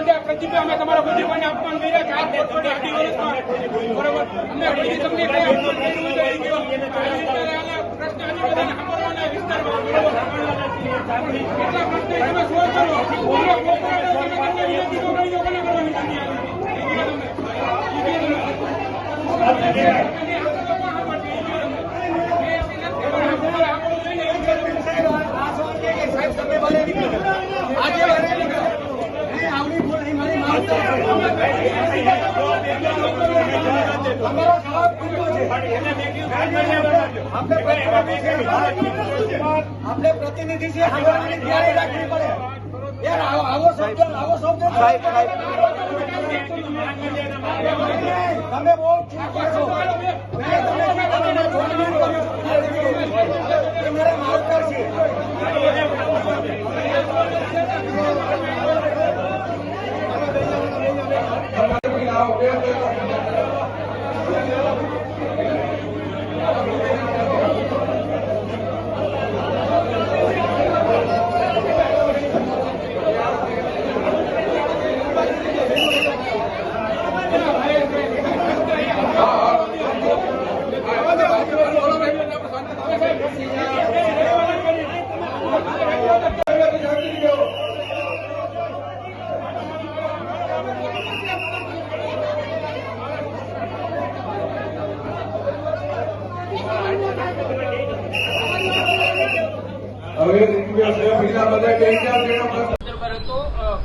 બધે પ્રતિભે અમે તમારા પ્રતિભાને અપમાન કર્યા કે આ દેશોને અઢી વર્ષમાં બરોબર? અમે હજી તમને કઈ અપમાન કર્યું પ્રશ્ન હજી બધાને સાંભળવાના વિસ્તારમાં બરોબર એટલા પ્રશ્ન તમે શો કરો? વિનંતી તો કરી લોકોને કરવાની નથી આવી આપણે પ્રતિનિધિ છે સાંભળવાની તૈયારી રાખવી પડે. યાર આવો આવો શબ્દ આવો શબ્દ તમે બહુ છો. મેં તમને માવતર છે હવે રિક્વેસ્ટ છે બીજા બધા બે ચાર જણા પર હતો અ,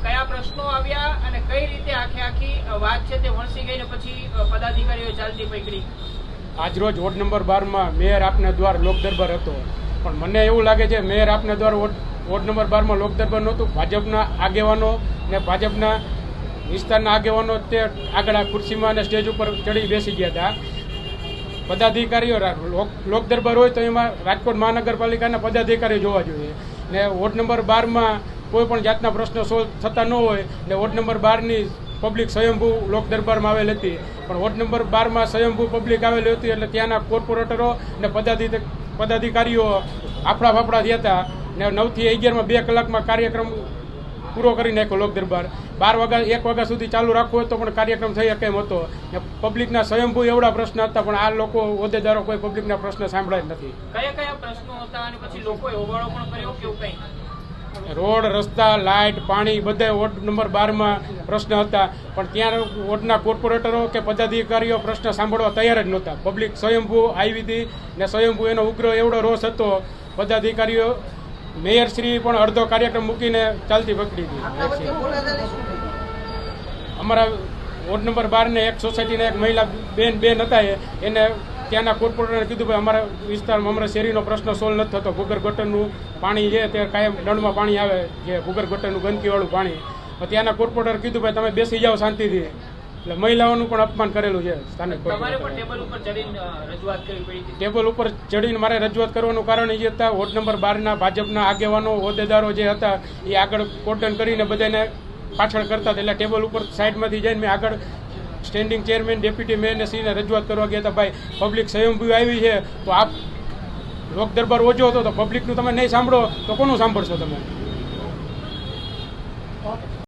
કયા પ્રશ્નો આવ્યા અને કઈ રીતે આખે આખી વાત છે તે વણસી ગઈ ને પછી પદાધિકારીઓ ચાલતી પકડી? આજરોજ વોર્ડ નંબર બારમાં મેયર આપના દ્વાર લોક દરબાર હતો. પણ મને એવું લાગે છે, મેયર આપને દ્વારા વોર્ડ નંબર બારમાં લોક દરબાર નહોતું. ભાજપના આગેવાનો ને ભાજપના વિસ્તારના આગેવાનો તે આગળ આ ખુરશીમાં અને સ્ટેજ ઉપર ચડી બેસી ગયા હતા. પદાધિકારીઓ લોકદરબાર લોક લોક દરબાર હોય તો એમાં રાજકોટ મહાનગરપાલિકાના પદાધિકારીઓ જોવા જોઈએ. ને વોર્ડ નંબર બારમાં કોઈ પણ જાતના પ્રશ્નો સોલ્વ થતા ન હોય, ને વોર્ડ નંબર બારની પબ્લિક સ્વયંભૂ લોક દરબારમાં આવેલ હતી. પણ વોર્ડ નંબર બારમાં સ્વયંભૂ પબ્લિક આવેલી હતી એટલે ત્યાંના કોર્પોરેટરો અને પદાધિ પદાધિકારીઓ આફડા ફાફડા થયા હતા ને નવથી અગિયારમાં બે કલાકમાં કાર્યક્રમ પૂરો કરી નાખ્યો લોક દરબાર. બાર વાગ્યા, એક વાગ્યા સુધી ચાલુ રાખવો તો પણ કાર્યક્રમ થઈ શકે એમ હતો? ને પબ્લિકના સ્વયંભૂ એવડા પ્રશ્ન હતા, પણ આ લોકો હોદ્દેદારો કોઈ પબ્લિકના પ્રશ્ન સાંભળ્યા જ નથી. કયા કયા પ્રશ્નો હતા અને પછી લોકોએ હોબાળો પણ કર્યો કેવું કંઈ? રોડ રસ્તા લાઇટ પાણી બધા વોર્ડ નંબર બારમાં પ્રશ્ન હતા. પણ ત્યાં વોર્ડના કોર્પોરેટરો કે પદાધિકારીઓ પ્રશ્ન સાંભળવા તૈયાર જ નહોતા. પબ્લિક સ્વયંભૂ આવી હતી ને સ્વયંભૂ એનો ઉગ્ર એવડો રોષ હતો. પદાધિકારીઓ મેયરશ્રી પણ અડધો કાર્યક્રમ મૂકીને ચાલતી પકડી હતી. અમારા વોર્ડ નંબર બારને એક સોસાયટીના એક મહિલા બેન બેન હતા એને ત્યાંના કોર્પોરેટરે કીધું ભાઈ અમારા વિસ્તારમાં અમારા શેરીનો પ્રશ્ન સોલ્વ નથી થતો. ભૂગર ગટરનું પાણી છે તે કાયમ દંડમાં પાણી આવે જે ભૂગર ગટરનું ગંદકીવાળું પાણી. ત્યાંના કોર્પોરેટર કીધું ભાઈ તમે બેસી જાઓ શાંતિથી. એટલે મહિલાઓનું પણ અપમાન કરેલું છે સ્થાનિક ઉપર ચડીને ટેબલ ઉપર ચડીને મારે રજૂઆત કરવાનું કારણ એ હતા. વોર્ડ નંબર બારના ભાજપના આગેવાનો હોદ્દેદારો જે હતા એ આગળ કોટન કરીને બધાને પાછળ કરતા હતા. એટલે ટેબલ ઉપર સાઈડમાંથી જઈને મેં આગળ સ્ટેન્ડિંગ ચેરમેન, ડેપ્યુટી મેયરને રજૂઆત કરવા ગયા હતા, ભાઈ, પબ્લિક સ્વયંભૂ આવી છે, તો આપ લોક દરબાર ઓછો હતો, તો પબ્લિકનું તમે નહીં સાંભળો, તો કોનું સાંભળશો તમે?